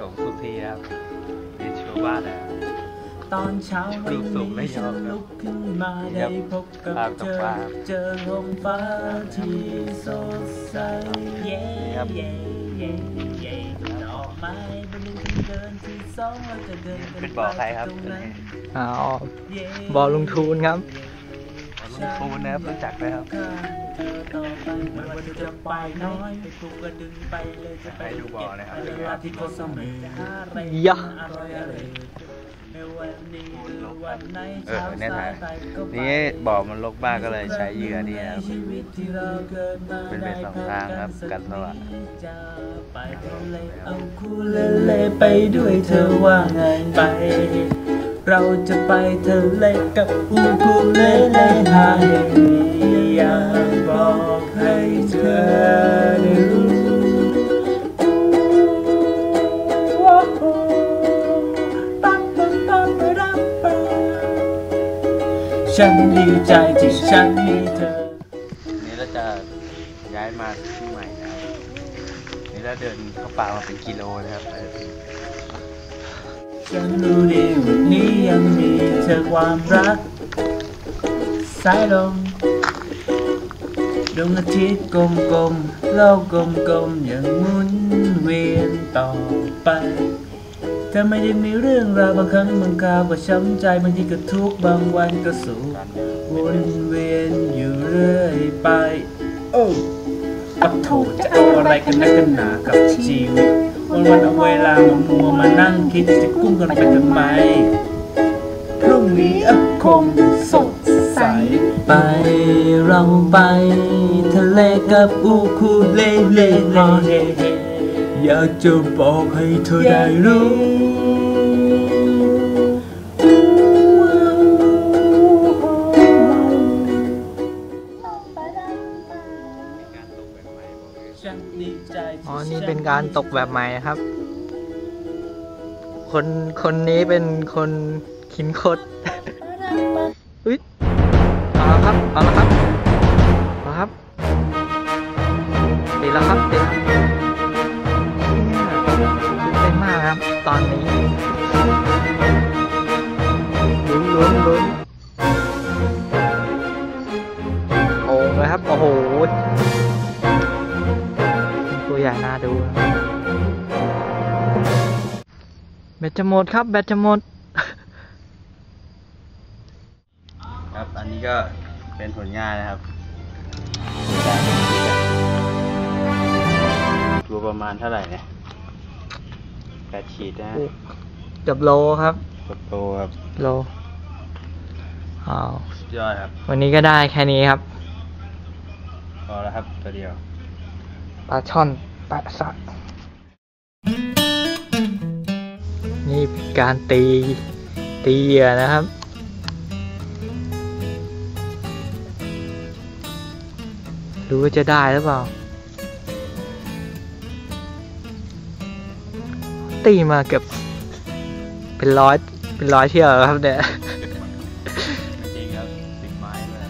ครับเป็นชัวบ้านแล้วตอนเช้าวันรูปสูงไม่นี้ยอฉัมนครับลุกขึ้นมาครัได้บพบกับภาพตเจกอปลาเจอท้องฟ้าที่สดใสเย้ครับเย้เย้เย้ดอกไม้บนหนึ่งเดินที่สองเราจะเดินกัเป็นบ่อใครครับตงนั้นอ๋อเย้บ่อลุงทูนครับลุงทูนนะครับรู้จักไหมครับข้างเธอ ต่อไปไม่ว่าจะไปน้อยไปปลุกก็ดึงไปเลยจะไปให้ดูบ่อนะครับเวลาที่เขาเสมออะไรยะอร่อยอะไรไม่วันนี้หรือวันไหนเออเนี่ยถ่ายนี่บ่อมันรกมากก็เลยใช้เหยื่อนี่ครับเป็นเบ็ดสองทางครับกันสวัสดิ์จะไปเลอาคูเลเลไปด้วยเธอว่าไงไป เราจะไปทะเลกับอูคูเลเลหาเฮอย ฉันดีใจที่ฉันมีเธอ นี่เราจะย้ายมาที่ใหม่นะครับนี่เราเดินเข้าป่ามาเป็นกิโลนะครับไปถึงฉันรู้ดีวันนี้ยังมีเธอความรัก สายลมดวงอาทิตย์กลมๆโลกกลมๆยังหมุนเวียนต่อไป เธอไม่ได้มีเรื่องราวบางครั้งบางคราวก็ช้ำใจบางทีก็ทุกข์บางวันก็สุขกันวนเวียนอยู่เรื่อยไป โอ้ปักโถจะเอาอะไรกันนักกันหนากับชีวิตวันวันๆเอาเวลามามัวมานั่งคิดจะกุ้งกันไปทำไมพรุ่งนี้อะคงสดใส ไปเราไป ทะเลกับอูคูเลเลเล อยากจะบอกให้เธอได้รู้ฉันดีใจที่อ๋อ นี่เป็นการตกแบบใหม่นะครับ คนคนนี้เป็นคนคินคดอุ้ยเอาละครับ เอาละครับ ใหญ่น่าดูนะแบตจะหมดครับ แบตจะหมด ครับ อันนี้ก็เป็นผลงานนะครับ ตัวประมาณเท่าไหร่เนี่ยแปดขีดนะฮะเกับโลครับกดโตครับ โลอ้าวสุดยอดครับ วันนี้ก็ได้แค่นี้ครับ พอแล้วครับ ตัวเดียว ปลาช่อน ปลาสักนี่การตีตีเหยื่อนะครับ รู้ว่าจะได้หรือเปล่า ตีมาเกือบเป็นร้อยเป็นร้อยเที่ยวแล้วครับเนี่ยจริงครับติดไม้เลย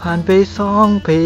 ผ่านไปสองปี